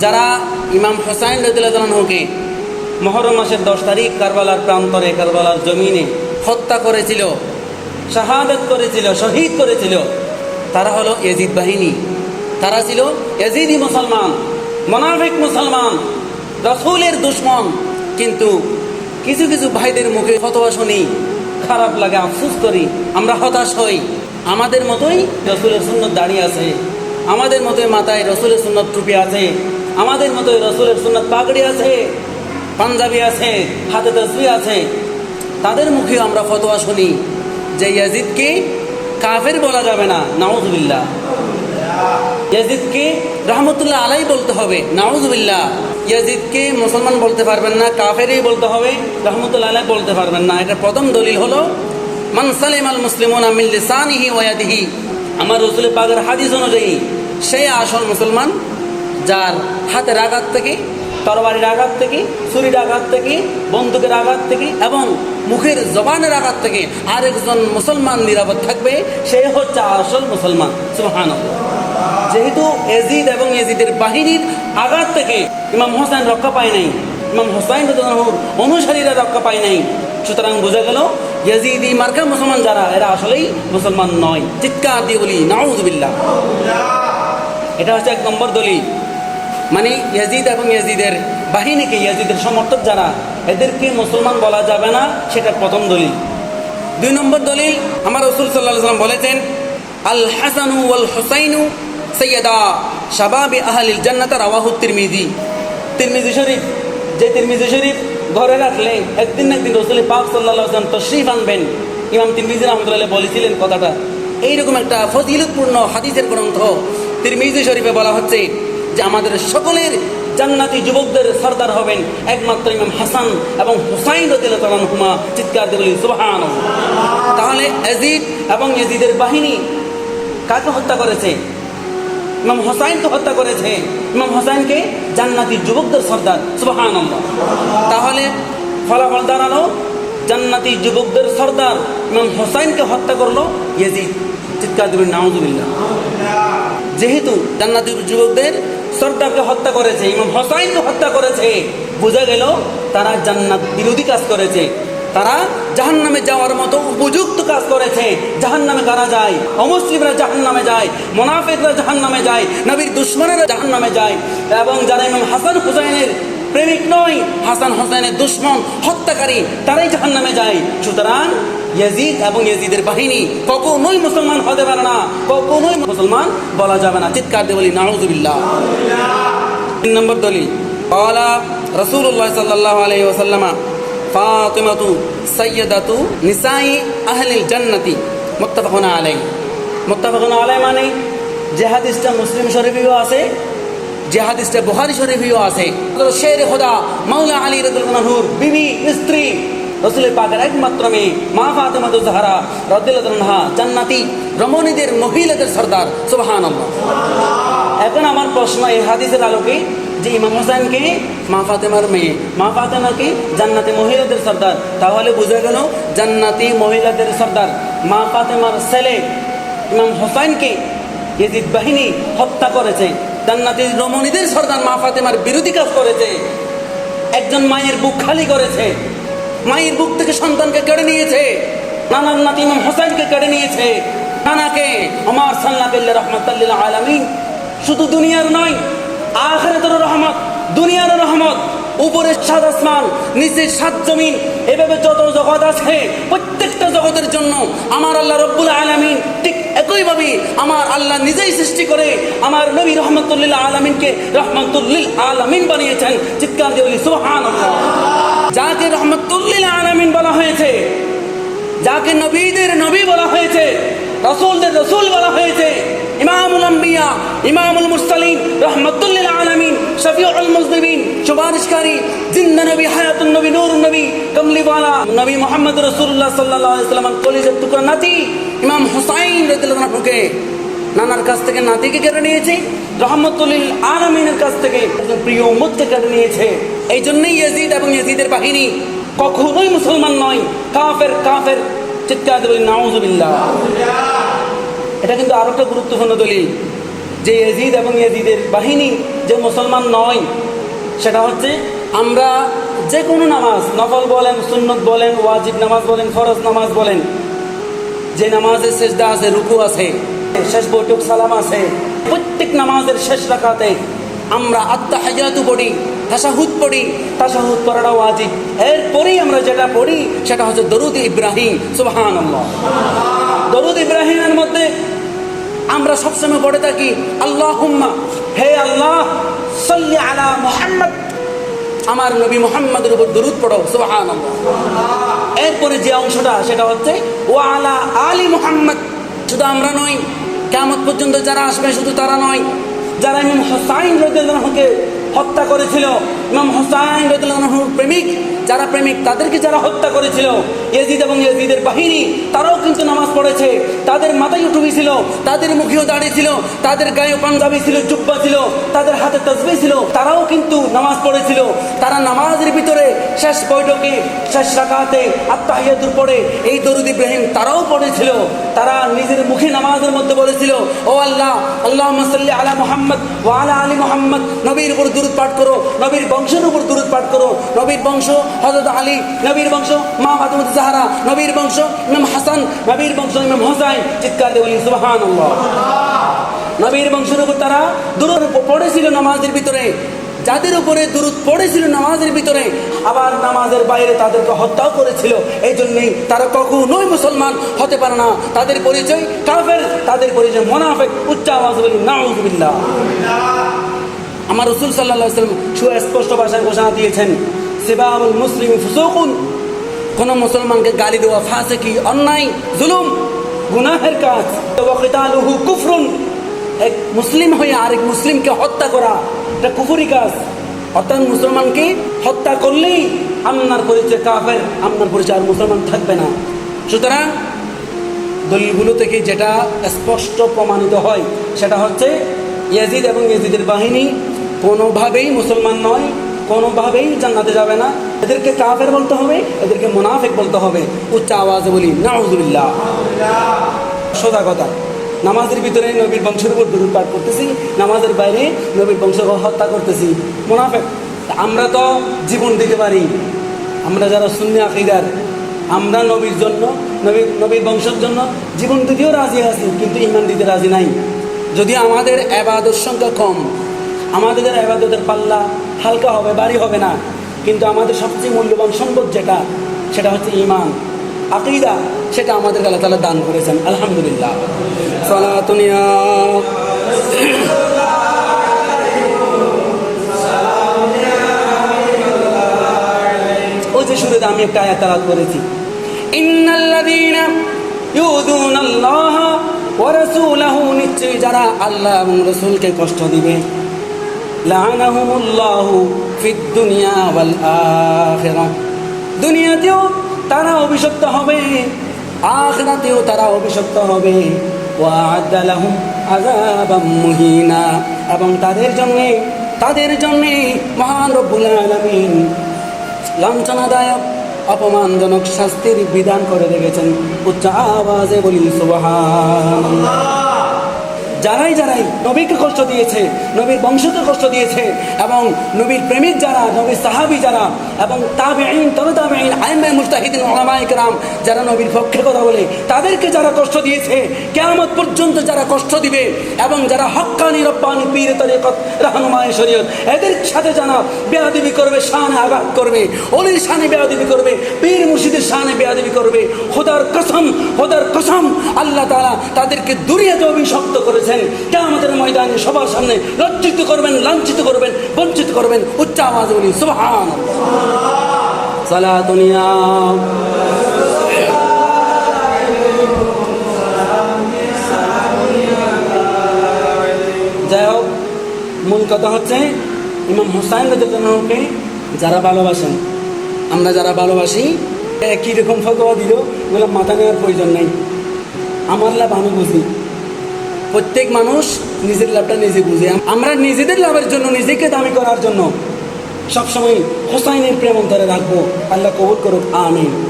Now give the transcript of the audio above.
যারা ইমাম হোসাইন রদুল্লাহকে মহরম মাসের দশ তারিখ কারবালার প্রান্তরে, কারবালার জমিনে হত্যা করেছিল, শাহাদত করেছিল, শহীদ করেছিল, তারা হলো এজিদ বাহিনী। তারা ছিল এজিদি মুসলমান, মোনাফিক মুসলমান, রসুলের দুশ্মন। কিন্তু কিছু কিছু ভাইদের মুখে ফতোয়া শুনি, খারাপ লাগে, আফসোস করি, আমরা হতাশ হই। আমাদের মতোই রসুলের সুন্নত দাঁড়িয়ে আছে। আমাদের মতোই মাথায় রসুলের সুন্নত টুপি আছে। আমাদের মতো রসুলের সুন্নত পাগড়ি আছে, পাঞ্জাবি আছে, হাতে তসবি আছে, তাদের মুখে আমরা ফতোয়া শুনি যে ইয়াজিদকে কাফের বলা যাবে না নাউজবিল্লা ইয়াজিদকে রহমতুল্লাহ আলাই বলতে হবে নাউজবিল্লা ইয়াজিদকে মুসলমান বলতে পারবেন না, কাফেরই বলতে হবে, রহমতুল্লাহ আলাই বলতে পারবেন না। এটা প্রথম দলিল হলো, মান সালিম আল মুসলিমুন আমিল লিসানিহি ওয়াদিহি আমার রসুল পাকের হাদিস অনুযায়ী, সেই আসল মুসলমান যার হাতের আঘাত থেকে, তরবারির আঘাত থেকে, ছুরির আঘাত থেকে, বন্দুকের আঘাত থেকে এবং মুখের জবানের আঘাত থেকে আরেকজন মুসলমান নিরাপদ থাকবে, সে হচ্ছে আসল মুসলমান। সুহান যেহেতু এজিদ এবং এজিদের বাহিনীর আঘাত থেকে ইমাম হোসেন রক্ষা পায় নাই, ইমাম হোসাইন অনুসারীরা রক্ষা পায় নাই, সুতরাং বোঝা গেল ইয়াজিদি মার্কা মুসলমান যারা, এরা আসলেই মুসলমান নয়। চিৎকার দিয়ে বলি নাউজুবিল্লাহ এটা হচ্ছে এক নম্বর দলিল। মানে ইয়াজিদ এবং ইয়াজিদের বাহিনীকে ইয়াজিদের সমর্থক যারা, এদেরকে মুসলমান বলা যাবে না, সেটা প্রথম দলিল। দুই নম্বর দলিল, আমার রসুল সাল্লাহ সাল্লাম বলেছেন আল হাসানু ওয়াল হুসাইনু সৈয়দা শাবাবি আহলিল জান্নাত, রাওয়াহু তিরমিজি। তিরমিজি শরীফ, যে তিরমিজি শরীফ ঘরে রাখলে একদিন একদিন রসুল পাক সাল্লাহ আসলাম তশরিফ আনবেন। ইমাম তিরমিজি রহমতুল্লাহ বলেছিলেন কথাটা। এইরকম একটা ফজিলতপূর্ণ হাদিসের গ্রন্থ তিরমিজি শরীফে বলা হচ্ছে যে আমাদের সকলের জান্নাতি যুবকদের সর্দার হবেন একমাত্র ইমাম হাসান এবং হুসাইন রদিল্লাহুমা চিৎকার দিয়ে বলি সুবহান তাহলে এজিদ এবং এজিদের বাহিনী কাকে হত্যা করেছে? ইমাম হোসাইনকে হত্যা করেছে। ইমাম হোসাইনকে জান্নাতি যুবকদের সর্দার সুবহান তাহলে ফলাফল দাঁড়াল, জান্নাতি যুবকদের সর্দার ইমাম হোসাইনকে হত্যা করল ইয়েজিদ। চিৎকার দেবেন নাউজুবিল্লাহ। যেহেতু জান্নাতি যুবকদের সর্দারকে হত্যা করেছে, ইমাম হোসাইনকে হত্যা করেছে। বোঝা গেল তারা জান্নাত বিরোধী কাজ করেছে। তারা জাহান নামে যাওয়ার মতো উপযুক্ত কাজ করেছে। জাহান নামে কারা যায়? অমুসলিমরা জাহান নামে যায়, মোনাফেকরা জাহান নামে যায়, নবীর দুশ্মনেরা জাহান নামে যায়। এবং যারা ইমাম হাসান হুসাইনের সবসময় হাসান হোসেনের দুশ্মন হত্যাকারী, তারাই জাহান নামে যায়। সুতরাং ইয়াজিদ এবং ইয়াজিদের বাহিনী কখনোই মুসলমান হতে পারে না, কখনোই মুসলমান বলা যাবে না। চিৎকার দিয়ে বলি নাউজুবিল্লাহ তিন নম্বর দলিল কলা রসুল্লাহ সাল্লাহ আলহি ওসাল্লামা সৈয়দাতু নিসাই আহলিল জান্নাতি, মোত্তাফাকুনা আলাই মোত্তাফাকুনা আলাই মানে যে হাদিসটা মুসলিম শরীফেও আছে যে হাদিসটা বুখারী শরীফেও আছে। শের খোদা, মাওলা আলী রাদিয়াল্লাহুর বিবি, স্ত্রী, রসুলের পাকের একমাত্র মেয়ে, মা ফাতেমা জাহারা রাদিয়াল্লাহু জান্নাতি, রমণীদের, মহিলাদের সর্দার। সুবহানাল্লাহ। এখন আমার প্রশ্ন, এই হাদিসের আলোকে যে ইমাম হোসেনকে মা ফাতেমার মেয়ে, মা ফাতেমাকে জান্নাতি মহিলাদের সর্দার, তাহলে বোঝা গেল জান্নাতি মহিলাদের সর্দার, মা ফাতেমার ছেলে, ইমাম হোসেনকে ইয়েজিদ বাহিনী হত্যা করেছে। জান্নাতি রমণীদের সর্দার মা ফাতেমার বিরোধী কাজ করেছে। একজন মায়ের বুক খালি করেছে। মায়ের বুক থেকে সন্তানকে কেড়ে নিয়েছে। নানার নাতি ইমাম হোসেনকে কেড়ে নিয়েছে। নানাকে, আমার সাল্লাহ রহমতাল্লিল আলমী শুধু দুনিয়ার নয় আখেরাতের রহমত দুনিয়ার রহমত উপরে সাত আসমান, নিচে সাত জমিন। এভাবে যত জগৎ আছে, প্রত্যেকটা জগতের জন্য আমার আল্লাহ রব্বুল আলমিন ঠিক একইভাবে আমার আল্লাহ নিজেই সৃষ্টি করে আমার নবী রহমতুল্লিল্লাহ আলমিনকে রহমতুল্লিল আলমিন বানিয়েছেন। চিৎকার দিয়ে বলি সুহান যাকে রহমতুল্লিল আলমিন বলা হয়েছে, যাকে নবীদের নবী বলা হয়েছে, রসুলদের রসুল বলা হয়েছে ইমামুল আম্বিয়া, ইমামুল মুরসালিন রহমতুল্লিল আলমিন, শফিউল মুজনিবিন, সুপারিশকারী জিন্দা নবী, হায়াতুন নবী নূর নবী, কমলিওয়ালা, নবী মোহাম্মদ রসুল্লাহ সাল্লাহ সাল্লাম কলিজের টুকরা নাতি, ইমাম হুসাইন রদুল্লাহকে নানার কাছ থেকে নাতিকে কেড়ে নিয়েছে রহমতুল্লিল আলমিনের কাছ থেকে প্রিয় উম্মতকে কেড়ে নিয়েছে। এই জন্যই ইয়াজিদ এবং ইয়াজিদের বাহিনী কখনোই মুসলমান নয়, কাফের কাফের, চিৎকার দেবেন নাউজুবিল্লাহ। এটা কিন্তু আরও একটা গুরুত্বপূর্ণ দলিল যে এজিদ এবং এজিদের বাহিনী যে মুসলমান নয়, সেটা হচ্ছে আমরা যে কোনো নামাজ, নফল বলেন, সুন্নত বলেন, ওয়াজিব নামাজ বলেন, ফরজ নামাজ বলেন, যে নামাজের শেষদা আছে, রুকু আছে, শেষ বৈঠক সালাম আছে, প্রত্যেক নামাজের শেষ রাখাতে আমরা আত্মা হাজাতু পড়ি তাসাহুদ পড়ি তাসাহুদ পড়াটা ওয়াজিব। এরপরেই আমরা যেটা পড়ি, সেটা হচ্ছে দরুদ ইব্রাহিম সুবহান দরুদ ইব্রাহিমের মধ্যে আমরা সবসময় পড়ে থাকি আল্লাহ হুম্মা হে আল্লাহ, সাল্লি আলা মুহাম্মদ। আমার নবী মোহাম্মদের উপর দরুদ পড়ো সুবহান এরপরে যে অংশটা, সেটা হচ্ছে ও আলা আলী মোহাম্মদ। শুধু আমরা নই কেমন পর্যন্ত যারা আসবে, শুধু তারা নয়। যারা ইমাম হোসাইন রদুল্লাহকে হত্যা করেছিল, ইমাম হোসাইন রদুল্লাহর প্রেমিক যারা প্রেমিক, তাদেরকে যারা হত্যা করেছিল, ইয়েজিদ এবং ইয়েজিদের বাহিনী, তারাও কিন্তু নামাজ পড়েছে। তাদের মাথায় টুপি ছিল, তাদের মুখেও দাঁড়িয়ে ছিল, তাদের গায়ে পাঞ্জাবি ছিল, জুব্বা ছিল, তাদের হাতে তসবি ছিল, তারাও কিন্তু নামাজ পড়েছিল। তারা নামাজের ভিতরে শেষ বৈঠকে, শেষ রাকাতে আত্মাহিয়াতুর পড়ে। এই দরুদ ইব্রাহিম তারাও পড়েছিল। তারা নিজের মুখে নামাজের মধ্যে বলেছিল, ও আল্লাহ আল্লাহ সাল্লি আলা মোহাম্মদ ও আলা আলী মোহাম্মদ। নবীর উপর দূরত পাঠ করো, নবীর বংশের উপর দূরত পাঠ করো। নবীর বংশ হজরত আলী নবীর বংশ, মা ফাতেমা জাহারা নবীর বংশ, ইমাম হাসান নবীর বংশ, ইমাম হোসাইন চিৎকার দিয়ে বলি সুবহান নবীর বংশের উপর তারা দূর পড়েছিল নামাজের ভিতরে। যাদের উপরে দূরত পড়েছিল নামাজের ভিতরে, আবার নামাজের বাইরে তাদেরকে হত্যাও করেছিল। এই জন্যই তারা কখনোই মুসলমান হতে পারে না। তাদের পরিচয় কাফের, তাদের পরিচয় মোনাফেক। উচ্চ আওয়াজ বলি নাউজুবিল্লাহ। আমার রসুল সাল্লাহ সাল্লাম সুস্পষ্ট ভাষায় ঘোষণা দিয়েছেন সেবাবুল মুসলিম ফুসুকুন। কোন মুসলমানকে গালি দেওয়া, ফাঁসে কি অন্যায়, জুলুম, গুনাহের কাজ। ওয়াকিতালুহু কুফরুন। এক মুসলিম হয়ে আরেক মুসলিমকে হত্যা করা, এটা কুফুরি কাজ। অর্থাৎ মুসলমানকে হত্যা করলেই আপনার পরিচয় কাফের আপনার পরিচয় আর মুসলমান থাকবে না। সুতরাং দলিলগুলো থেকে যেটা স্পষ্ট প্রমাণিত হয়, সেটা হচ্ছে ইয়াজিদ এবং ইয়াজিদের বাহিনী কোনোভাবেই মুসলমান নয়। কোনোভাবেই জান্নাতে যাবে না। এদেরকে কাফের বলতে হবে, এদেরকে মুনাফেক বলতে হবে। উচ্চ আওয়াজে বলি, নাউজুবিল্লাহ। সোজা কথা। নামাজের ভিতরে নবীর বংশের উপর দূর পাঠ করতেছি, নামাজের বাইরে নবীর বংশ হত্যা করতেছি। মুনাফেক। আমরা তো জীবন দিতে পারি। আমরা যারা শূন্য আকিদার, আমরা নবীর জন্য নবী নবীর বংশের জন্য জীবন দিতেও রাজি আছি, কিন্তু ইমান দিতে রাজি নাই। যদি আমাদের আবাদত সংখ্যা কম, আমাদের আবাদতের পাল্লা হালকা হবে বাড়ি হবে না। কিন্তু আমাদের সবচেয়ে মূল্যবান সম্পদ যেটা, সেটা হচ্ছে ইমান আকিদা, সেটা আমাদের আল্লাহ তালা দান করেছেন, আলহামদুলিল্লাহ। সালাতুনিয়া ওই যে শুরুতে আমি একটা আয়াত তালাত করেছি। ইন্নাল্লাযীনা ইউযুনাল্লাহ ওয়া রাসূলাহু, নিশ্চয়ই যারা আল্লাহ এবং রাসূলকে কষ্ট দিবে লাআনাহুমুল্লাহু ফিদ দুনিয়া ওয়াল দুনিয়াতেও তারা অভিশপ্ত হবে, আখিরাতেও তারা অভিশপ্ত হবে। ওয়া'আদ্দা লাহুম আযাবাম মুহিনা। এবং তাদের জন্য তাদের জন্য মহান রব্বুল আলামিন লাঞ্ছনাদায়ক, অপমানজনক শাস্তির বিধান করে রেখেছেন। উচ্চ আওয়াজে বলি সুবহান যারাই যারাই নবীকে কষ্ট দিয়েছে, নবীর বংশকে কষ্ট দিয়েছে এবং নবীর প্রেমিক যারা, নবীর সাহাবি যারা এবং তাবে আইন তবে তাবে আইন আইমাই মুস্তাহিদিন ওলামাই কেরাম যারা নবীর পক্ষে কথা বলে, তাদেরকে যারা কষ্ট দিয়েছে, কেয়ামত পর্যন্ত যারা কষ্ট দিবে এবং যারা হক্কানি রব্বানি পীর তরিকত, রাহনুমায় শরীয়ত, এদের সাথে যারা বেয়াদিবি করবে, শানে আঘাত করবে, অলির শানে বেয়াদিবি করবে, পীর মুর্শিদের শানে বেয়াদিবি করবে, খোদার কসম খোদার কসম, আল্লাহ তাআলা তাদেরকে দুনিয়াতে করেছেন কেয়ামতের ময়দানে সবার সামনে লজ্জিত করবেন, লাঞ্ছিত করবেন, বঞ্চিত করবেন, উচ্চ আওয়াজ বলি সুবহান সালাতুনিয়া যাই হোক, মূল কথা হচ্ছে, ইমাম হোসাইন রাজকে যারা ভালোবাসেন, আমরা যারা ভালোবাসি কী রকম ফতোয়া দিল, বললাম, মাথা নেওয়ার প্রয়োজন নেই। আমার লাভ আমি বুঝি। প্রত্যেক মানুষ নিজের লাভটা নিজে বুঝে। আমরা নিজেদের লাভের জন্য নিজেকে দামি করার জন্য সবসময় হোসাইনের প্রেম অন্তরে রাখব। আল্লাহ কবুল করুক, আমিন।